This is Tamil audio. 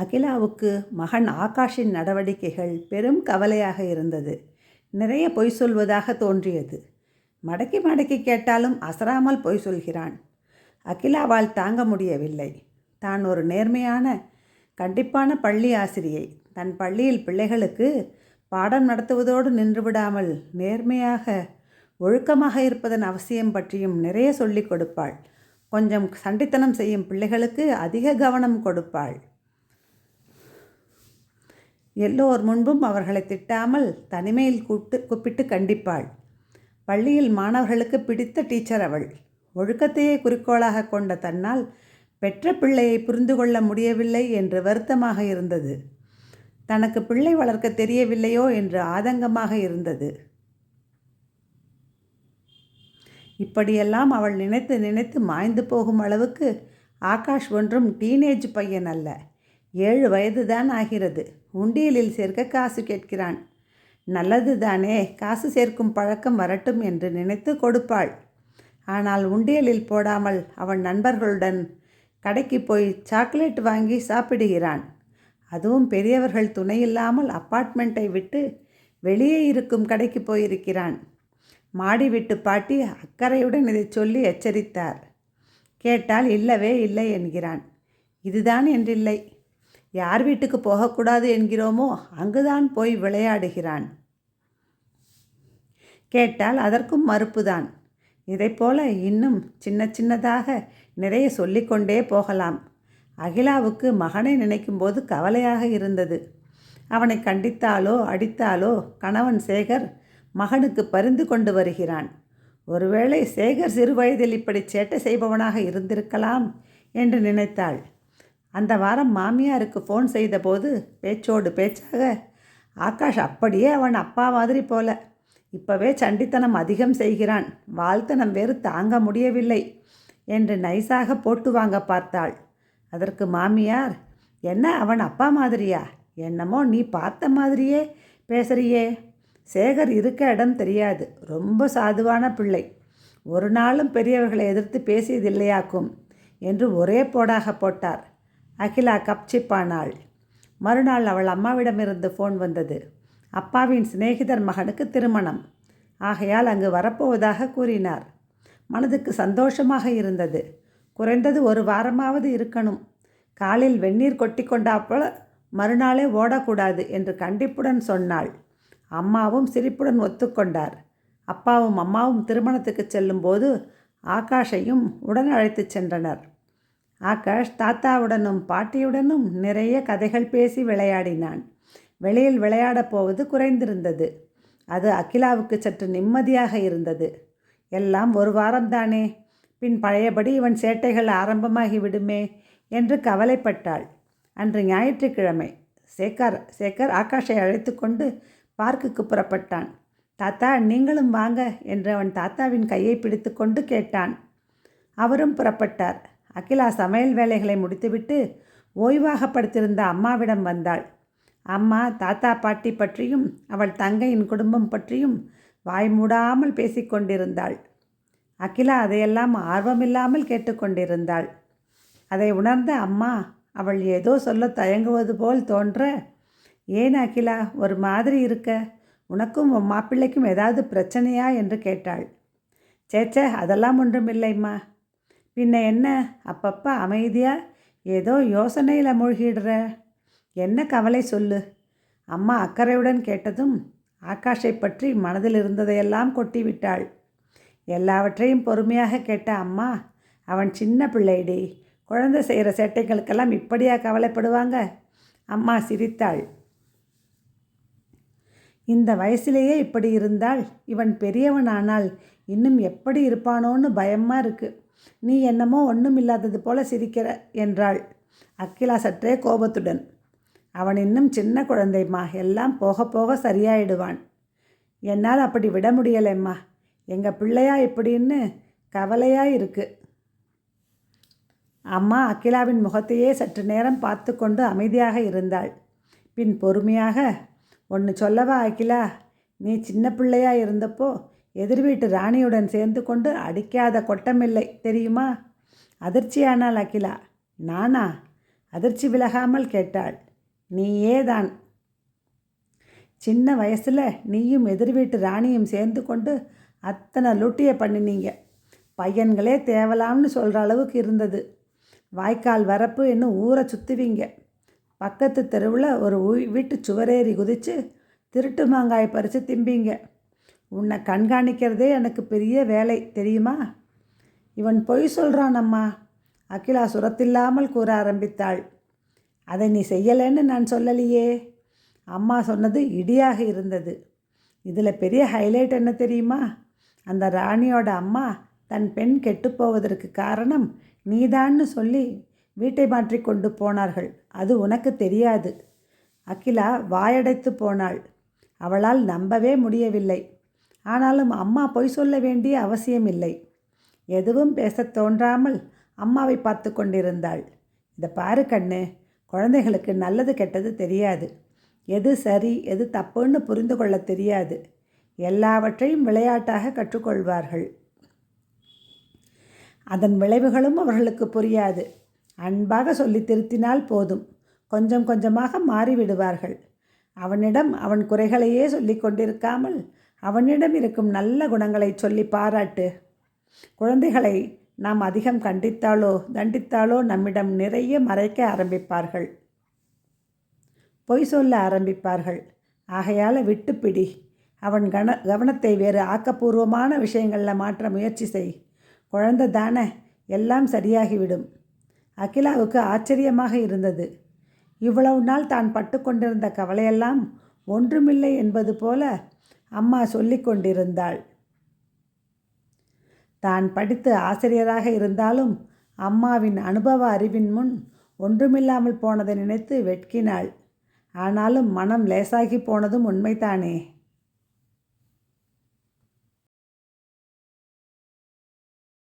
அகிலாவுக்கு மகன் ஆகாஷின் நடவடிக்கைகள் பெரும் கவலையாக இருந்தது. நிறைய பொய் சொல்வதாக தோன்றியது. மடக்கி மடக்கி கேட்டாலும் அசராமல் பொய் சொல்கிறான். அகிலாவால் தாங்க முடியவில்லை. தான் ஒரு நேர்மையான கண்டிப்பான பள்ளி ஆசிரியை. தன் பள்ளியில் பிள்ளைகளுக்கு பாடம் நடத்துவதோடு நின்றுவிடாமல் நேர்மையாக ஒழுக்கமாக இருப்பதன் அவசியம் பற்றியும் நிறைய சொல்லிக் கொடுப்பாள். கொஞ்சம் சண்டித்தனம் செய்யும் பிள்ளைகளுக்கு அதிக கவனம் கொடுப்பாள். எல்லோர் முன்பும் அவர்களை திட்டாமல் தனிமையில் கூட்டு கூப்பிட்டு கண்டிப்பாள். பள்ளியில் மாணவர்களுக்கு பிடித்த டீச்சர் அவள். ஒழுக்கத்தையே குறிக்கோளாக கொண்ட தன்னால் பெற்ற பிள்ளையை புரிந்து கொள்ள முடியவில்லை என்று வருத்தமாக இருந்தது. தனக்கு பிள்ளை வளர்க்க தெரியவில்லையோ என்று ஆதங்கமாக இருந்தது. இப்படியெல்லாம் அவள் நினைத்து நினைத்து மாய்ந்து போகும் அளவுக்கு ஆகாஷ் ஒன்றும் டீனேஜ் பையன் அல்ல. ஏழு வயதுதான் ஆகிறது. உண்டியலில் சேர்க்க காசு கேட்கிறான். நல்லது தானே காசு சேர்க்கும் பழக்கம் வரட்டும் என்று நினைத்து கொடுப்பாள். ஆனால் உண்டியலில் போடாமல் அவன் நண்பர்களுடன் கடைக்கு போய் சாக்லேட் வாங்கி சாப்பிடுகிறான். அதுவும் பெரியவர்கள் துணையில்லாமல் அப்பார்ட்மெண்ட்டை விட்டு வெளியே இருக்கும் கடைக்கு போயிருக்கிறான். மாடி விட்டு பாட்டி அக்கறையுடன் இதை சொல்லி எச்சரித்தார். கேட்டால் இல்லவே இல்லை என்கிறான். இதுதான் என்றில்லை. யார் வீட்டுக்கு போகக்கூடாது என்கிறோமோ அங்குதான் போய் விளையாடுகிறான். கேட்டால் அதற்கும் மறுப்புதான். இதைப்போல இன்னும் சின்ன சின்னதாக நிறைய சொல்லிக்கொண்டே போகலாம். அகிலாவுக்கு மகனை நினைக்கும்போது கவலையாக இருந்தது. அவனை கண்டித்தாலோ அடித்தாலோ கணவன் சேகர் மகனுக்கு பரிந்து கொண்டு வருகிறான். ஒருவேளை சேகர் சிறுவயதில் இப்படி சேட்டை செய்பவனாக இருந்திருக்கலாம் என்று நினைத்தாள். அந்த வாரம் மாமியாருக்கு ஃபோன் செய்தபோது பேச்சோடு பேச்சாக ஆகாஷ் அப்படியே அவன் அப்பா மாதிரி போல. இப்போவே சண்டித்தனம் அதிகம் செய்கிறான். வாழ்த்தனம் வேறு தாங்க முடியவில்லை என்று நைஸாக போட்டு வாங்க பார்த்தாள். அதற்கு மாமியார் என்ன அவன் அப்பா மாதிரியா? என்னமோ நீ பார்த்த மாதிரியே பேசுறியே. சேகர் இருக்க இடம் தெரியாது. ரொம்ப சாதுவான பிள்ளை. ஒரு நாளும் பெரியவர்களை எதிர்த்து பேசியதில்லையாக்கும் என்று ஒரே போடாக போட்டார். அகிலா கப்சிப்பானாள். மறுநாள் அவள் அம்மாவிடமிருந்து ஃபோன் வந்தது. அப்பாவின் சிநேகிதர் மகனுக்கு திருமணம். ஆகையால் அங்கு வரப்போவதாக கூறினார். மனதுக்கு சந்தோஷமாக இருந்தது. குறைந்தது ஒரு வாரமாவது இருக்கணும். காலில் வெந்நீர் கொட்டி கொண்டாப்போல மறுநாளே ஓடக்கூடாது என்று கண்டிப்புடன் சொன்னாள். அம்மாவும் சிரிப்புடன் ஒத்துக்கொண்டார். அப்பாவும் அம்மாவும் திருமணத்துக்கு செல்லும்போது ஆகாஷையும் உடன் அழைத்துச் சென்றனர். ஆகாஷ் தாத்தாவுடனும் பாட்டியுடனும் நிறைய கதைகள் பேசி விளையாடினான். வெளியில் விளையாடப் போவது குறைந்திருந்தது. அது அகிலாவுக்கு சற்று நிம்மதியாக இருந்தது. எல்லாம் ஒரு வாரம்தானே? பின் பழையபடி இவன் சேட்டைகள் ஆரம்பமாகி விடுமே என்று கவலைப்பட்டாள். அன்று ஞாயிற்றுக்கிழமை சேகர் சேகர் ஆகாஷை அழைத்து கொண்டு பார்க்குக்கு புறப்பட்டான். தாத்தா நீங்களும் வாங்க என்று அவன் தாத்தாவின் கையை பிடித்து கொண்டு கேட்டான். அவரும் புறப்பட்டார். அகிலா சமையல் வேலைகளை முடித்துவிட்டு ஓய்வாக படுத்திருந்த அம்மாவிடம் வந்தாள். அம்மா தாத்தா பாட்டி பற்றியும் அவள் தங்கையின் குடும்பம் பற்றியும் வாய் மூடாமல் பேசிக்கொண்டிருந்தாள் அகிலா அதையெல்லாம் ஆர்வமில்லாமல் கேட்டுக்கொண்டிருந்தாள் அதை உணர்ந்த அம்மா அவள் ஏதோ சொல்ல தயங்குவது போல் தோன்ற ஏன் அகிலா ஒரு மாதிரி இருக்க? உனக்கும் உன் மாப்பிள்ளைக்கும் ஏதாவது பிரச்சனையா? என்று கேட்டாள். சேச்சே அதெல்லாம் ஒன்றுமில்லைம்மா பின்ன என்ன? அப்பப்போ அமைதியாக ஏதோ யோசனையில் மூழ்கிடுற. என்ன கவலை சொல்லு? அம்மா அக்கறையுடன் கேட்டதும் ஆகாஷை பற்றி மனதில் இருந்ததையெல்லாம் கொட்டி விட்டாள் எல்லாவற்றையும் பொறுமையாக கேட்ட அம்மா அவன் சின்ன பிள்ளைடி. குழந்தை செய்கிற சேட்டைகளுக்கெல்லாம் இப்படியா கவலைப்படுவாங்க? அம்மா சிரித்தாள். இந்த வயசிலேயே இப்படி இருந்தால் இவன் பெரியவன் ஆனால் இன்னும் எப்படி இருப்பானோன்னு பயமாக இருக்குது நீ என்னமோ ஒன்றும் இல்லாதது போல சிரிக்கிற என்றாள். அக்கிலா சற்றே கோபத்துடன். அவன் இன்னும் சின்ன குழந்தைம்மா எல்லாம் போக போக சரியாயிடுவான். என்னால் அப்படி விட முடியலைம்மா. எங்கள் பிள்ளையா இப்படின்னு கவலையாக இருக்கு. அம்மா அகிலாவின் முகத்தையே சற்று நேரம் பார்த்து கொண்டு அமைதியாக இருந்தாள். பின் பொறுமையாக ஒன்று சொல்லவா அகிலா நீ சின்ன பிள்ளையா இருந்தப்போ எதிர் வீட்டு ராணியுடன் சேர்ந்து கொண்டு அடிக்காத கொட்டமில்லை தெரியுமா? அதிர்ச்சியானாள் அகிலா. நானா? அதிர்ச்சி விலகாமல் கேட்டாள். நீயே தான். சின்ன வயசில் நீயும் எதிர் வீட்டு ராணியும் சேர்ந்து கொண்டு அத்தனை லுட்டியை பண்ணினீங்க. பையன்களே தேவலாம்னு சொல்கிற அளவுக்கு இருந்தது. வாய்க்கால் வரப்பு இன்னும் ஊரை சுற்றுவீங்க பக்கத்து தெருவில் ஒரு வீட்டு சுவரேறி குதித்து திருட்டு மாங்காய் பறித்து திம்பிங்க. உன்னை கண்காணிக்கிறதே எனக்கு பெரிய வேலை தெரியுமா? இவன் பொய் சொல்கிறான் அம்மா அகிலா சுரத்தில்லாமல் கூற ஆரம்பித்தாள். அதை நீ செய்யலைன்னு நான் சொல்லலையே. அம்மா சொன்னது இடியாக இருந்தது. இதில் பெரிய ஹைலைட் என்ன தெரியுமா? அந்த ராணியோட அம்மா தன் பெண் கெட்டுப்போவதற்கு காரணம் நீதான்னு சொல்லி வீட்டை மாற்றி கொண்டு போனார்கள். அது உனக்கு தெரியாது. அகிலா வாயடைத்து போனாள். அவளால் நம்பவே முடியவில்லை. ஆனாலும் அம்மா பொய் சொல்ல வேண்டிய அவசியமில்லை. எதுவும் பேசத் தோன்றாமல் அம்மாவை பார்த்து கொண்டிருந்தாள். இதை பாரு கண்ணு குழந்தைகளுக்கு நல்லது கெட்டது தெரியாது. எது சரி எது தப்புன்னு புரிந்து கொள்ள தெரியாது. எல்லாவற்றையும் விளையாட்டாக கற்றுக்கொள்வார்கள். அதன் விளைவுகளும் அவர்களுக்கு புரியாது. அன்பாக சொல்லி திருத்தினால் போதும். கொஞ்சம் கொஞ்சமாக மாறிவிடுவார்கள். அவனிடம் அவன் குறைகளையே சொல்லி கொண்டிருக்காமல் அவனிடம் இருக்கும் நல்ல குணங்களை சொல்லி பாராட்டு. குழந்தைகளை நாம் அதிகம் கண்டித்தாலோ தண்டித்தாலோ நம்மிடம் நிறைய மறைக்க ஆரம்பிப்பார்கள். பொய் சொல்ல ஆரம்பிப்பார்கள். ஆகையால் விட்டுப்பிடி அவன் கன கவனத்தை வேறு ஆக்கப்பூர்வமான விஷயங்களில் மாற்ற முயற்சி செய். குழந்தை தானே எல்லாம் சரியாகிவிடும். அகிலாவுக்கு ஆச்சரியமாக இருந்தது. இவ்வளவு நாள் தான் பட்டு கொண்டிருந்த கவலையெல்லாம் ஒன்றுமில்லை என்பது போல அம்மா சொல்லிக் கொண்டிருந்தாள். தான் படித்து ஆசிரியராக இருந்தாலும் அம்மாவின் அனுபவ அறிவின் முன் ஒன்றுமில்லாமல் போனதை நினைத்து வெட்கினாள். ஆனாலும் மனம் லேசாகி போனதும் உண்மைதானே.